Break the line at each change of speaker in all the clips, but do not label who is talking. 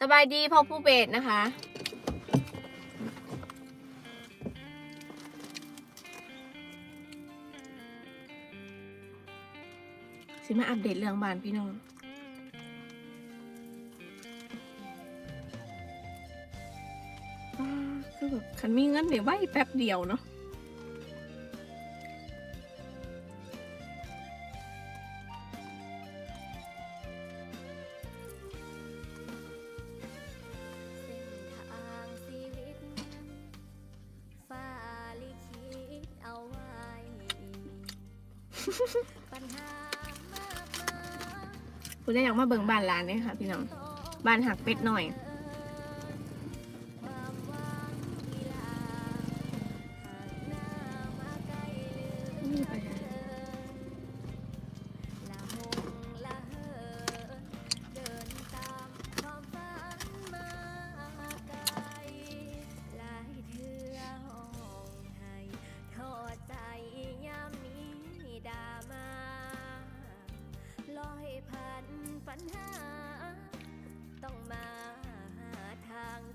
สบายดีพ่อผู้เบสนะคะ สิมาอัปเดตเรื่องบ้านพี่น้องอ่าคือแบบคันมีเงินเดี๋ยวไว้แป๊บเดียวเนาะ คุณได้อยากมาเบิ่งบ้านร้านเนี่ยค่ะ พี่น้อง บ้านหักเป็ดหน่อย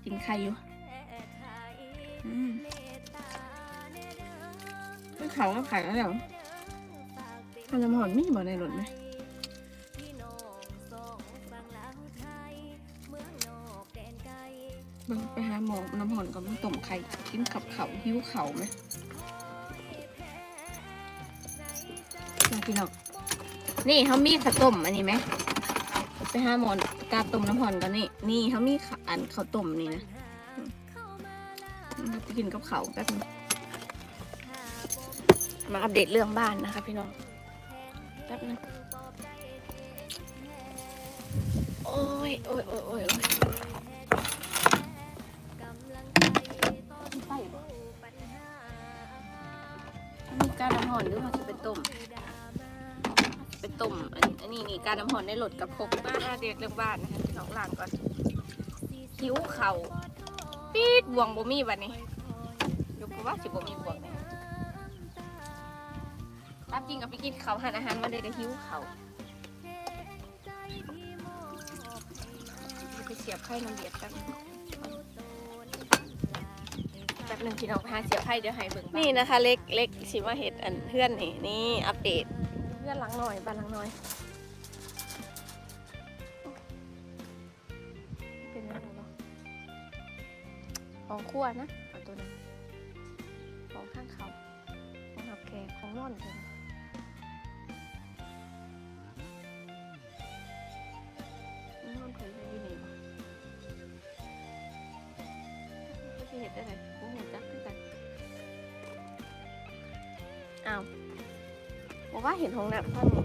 กินไข่
อยู่
แก้ไข
อืม
เมตตาแน่เด้อ
คือเขาก็ขายแล้วเดี๋ยว
ฝากเป็น
ทำน้ำหอนไม่บ่ในรถไหม
พี่น้องสองฝั่งลาวไทยเมืองนอกแดนไกล
เบิ่งไปหาหมอน้ำหอนกับต้มไข่กินกับเขาวหิวเขาวไหมน่ากินหรอกนี่เขามีข้าวต้มอันนี้ไหม ไปหาหมอนกาต้มน้ำหอนกันนี่นี่เขามีขันเขาต้มนี่นะอืมเราไปกินกับเขาแป๊บนึงมาอัปเดตเรื่องบ้านนะคะพี่น้องแป๊บนึงโอ้ยโอ้ยโอ้ยโอ้ยโอ้ย
กำลังใจต่อสู้ปัญหา
มีการน้ำหอนหรือว่าจะเป็นต้ม ต้มอันอันนี้นี่การน้ำหอนได้หลดกับพกบ้านเด็กเรื่องบ้านนะคะน้องหลานก่อนหิวเข่าปีดบวงบ่มีบัดนี้ยกว่าสิบ่มีบวงเนี่ยตามจริงกับไปกินข้าวหันอาหารมาเลยได้หิวเข่าไปเสียบไข่น้ำเดียดแป๊บนึงแป๊บหนึงพี่น้องไปหาเสียบไข่เดี๋ยวให้เบิ่งนี่นะคะ เล็กเล็กสิมาเห็ดอันเพื่อนนี่นี่อัปเดตเพื่อนหลังหน่อยบ้านหลังหน่อย เป็นยังไงเนาะของขั้วนะเอาตัวนั้นของข้างเขาของหับแขกของนอนเถอะนอนเคยไปอยู่นี่บ่ก็สิเห็ดได้ไงกูหูจั บอกว่าเห็นห้องน้ำท่านนี่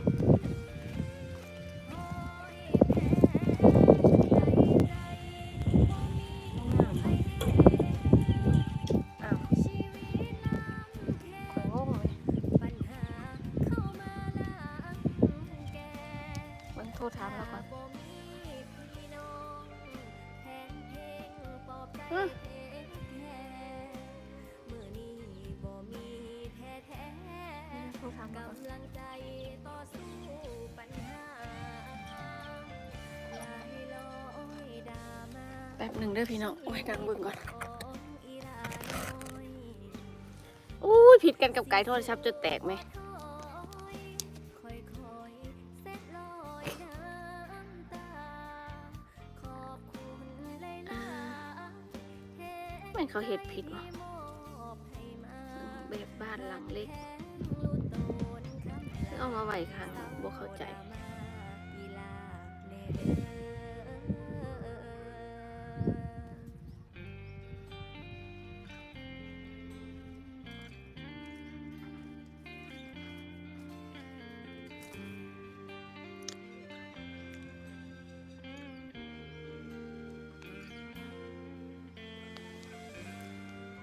ป๊
บหนึ่งเด้อพี่น้องโอ้ยดังเบิ่งก่อน
ของอีหลาน้อย
อู้ยผิดกันกับไก่โทรศัพท์จะแตกไหม
ค่อยๆเซ็ตลอยน้ำตาขอบคุณหลายๆเฮ็ด
มันเขาเห็ดผิดวะ
มอบให้มา
แบบบ้านหลังเล็ก
แทงลูกโตนคำ
ซึ่งเอามาไว้ข้างบ่เข้าใจ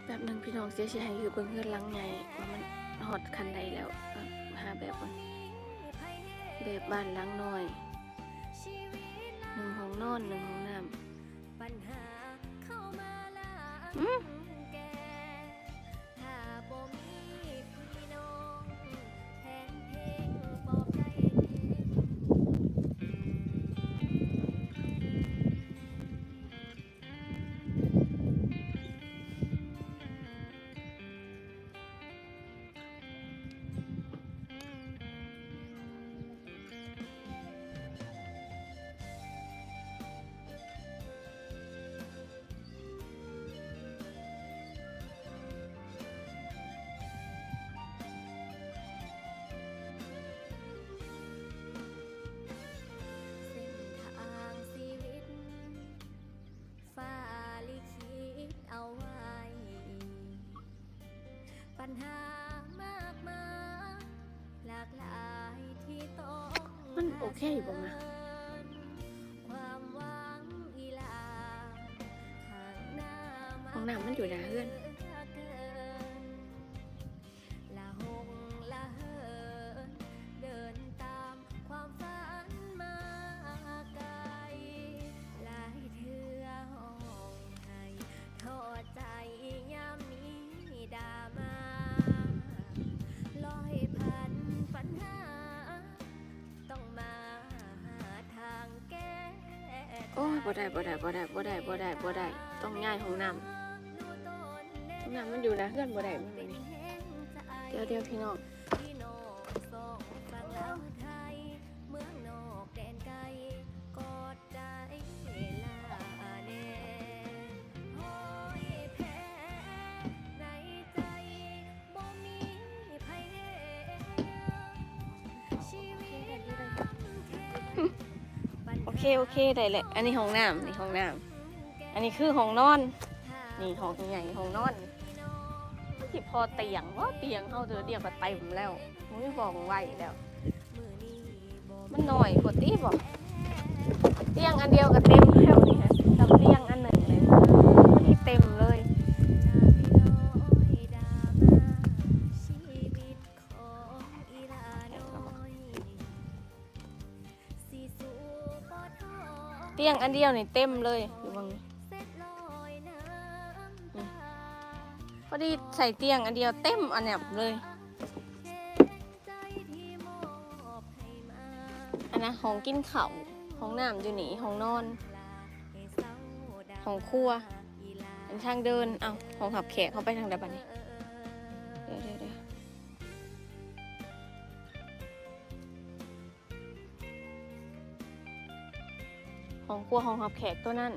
แบ
บหนึ่งพี่น้องเสียชีให้คือเบิ่งเพื่อนหลังไงว่ามันหอดคันใดแล้วอะหาแบบมันแบบบ้านหลังน้อยหนึ่งห้องนอนหนึ่งห้องน้
ปั ปัญหามากมายหลากหลายที่ต้อง
มันโอเคอยู่บ่มา
ความหวังอีหลาข้างหน้ามา
ห้องน้ำมันอยู่หน้าเฮือน
ล
บ่ได้บ่ได้บ่ได้บ่ได้บ่ได้บ่ได้ ต้องง่ายห้องน้ำห้องน้ำมันอยู่นะเพื่อนบ่ได้มันนี่เดี๋ยวเดี๋ยวพี่น้อง โอเคโอเคได้แหละ อันนี้ห้องน้ำนี่ห้องน้ำอันนี้คือห้องนอน นี่ห้องใหญ่ห้องนอนที่พอเตียงว่าเตียงเขาเดือเดียวก็เต็มแล้วมุ้ยบอกไว้แล้ว มันหน่อยกว่าตีบอกเตียงอันเดียวก็เต็ม งอันเดียวนี่เต็มเลยอยู่บางนี้พอดีใส่เตียงอันเดียวเต็มอันเนี้ยเลย อันนะห้องกินข้าวห้องน้ำอยู่นี่ห้องนอนห้องครัวอันทางเดิน เอาห้องหับแขกเขาไปทางใดบ้านี้เดี๋ ห้องครัวห้องหับแขกตัวนั่น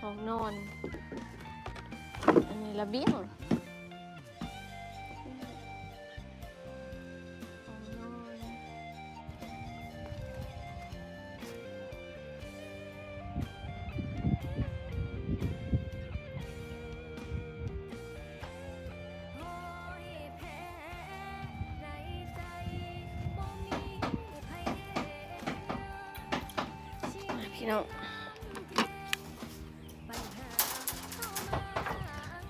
ห้องนอน อันนี้ระเบียง พี่น้อง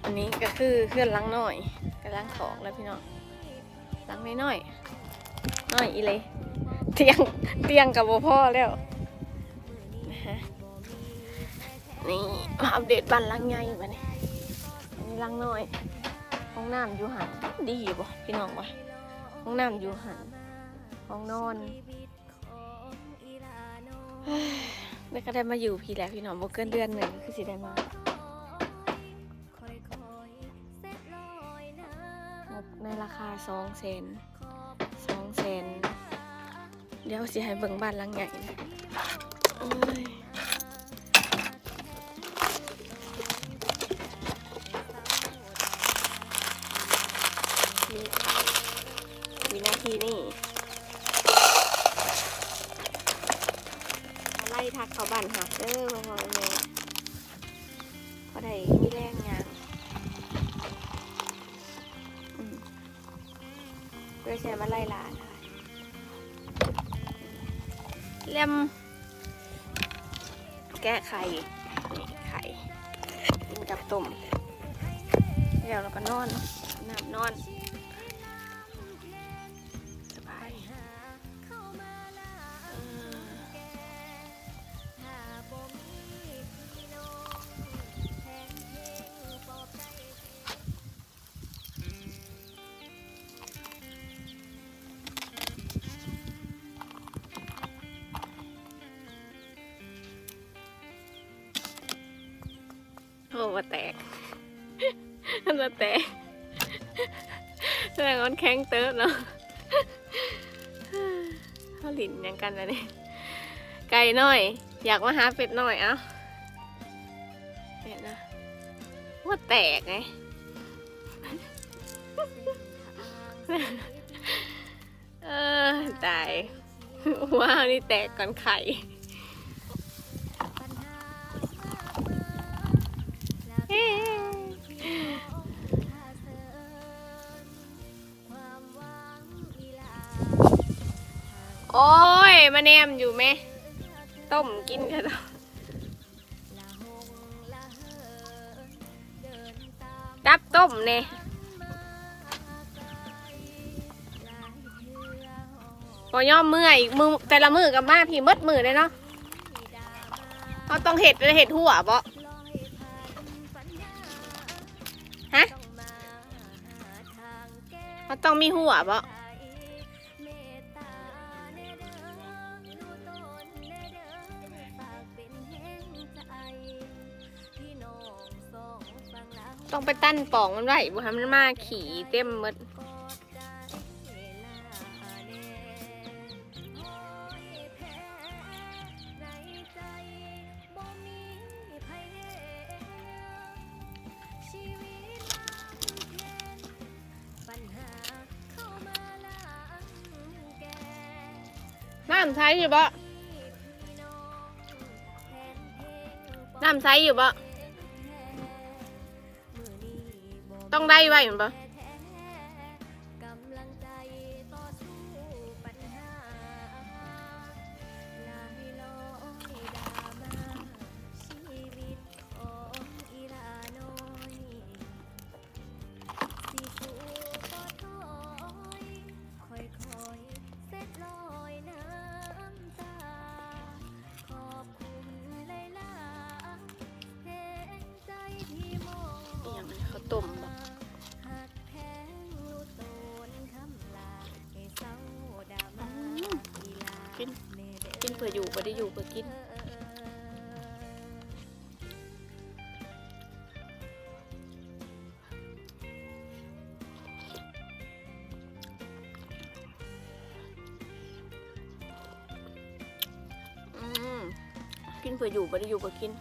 อันนี้ก็คือเคลื่อนล้างหน่อยกำลังของแล้วพี่น้องล้างไม่น้อยน้อยอีเลยเตียงเตียงกับบพ่อแล้วนะฮะนี่มาอัปเดตบ้านล้างใหญ่มาเนี่ยอันนี้ล้างน้อยห้องน้ำอยู่หันดีบ่พี่น้องวะห้องน้ำอยู่หันห้องนอน ได้ก็ได้มาอยู่พี่แล้วพี่น้องบ่เกินเดือนหนึ่งคือสิได้มางบในราคาสองแสนสองแสนเดี๋ยวสิให้เบิ่งบ้านหลังใหญ่นะโอ้ยนี่วินาทีนี่ พื่อใช้มาไล่ลาค่ะเล่มแกะไข่ไข่กินกับต้มแล้วเราก็นอนน้ำนอน มาแตกมันจะแตกแสดงว่ามันแข็งเติร์เนาะเขาหลินยังกันนะเนี่ยไก่น้อย อยากมาหาเป็ดน้อยเอ้าเป็ดนะว่าแตกไงเออตายว้าวนี่แตกก่อนไข่ โอ้ยมาแนมอยู่ไหมต้มกินกันดับต้มเนี่ยพอย่อมเมื่อยอีกมือแต่ละมือกับมาพี่มดมือเลยเนาะเขาต้องเห็ดเห็ดหัวบ่ฮะเขาต้องมีหัวบ่ ต้องไปตั้นป่องมันไว้บ่ให้มันมาขี่เต็มหมดน้ำใช้อยู่บ่น้ำใช้อยู่บ่ ต้องได้ไว้เหมือนบ่
ก
พื่ออยู่บ่ได้อยู่เพื่อกินอืมกินเพื่ออยู่บ่ได้อยู่เพื่อกิน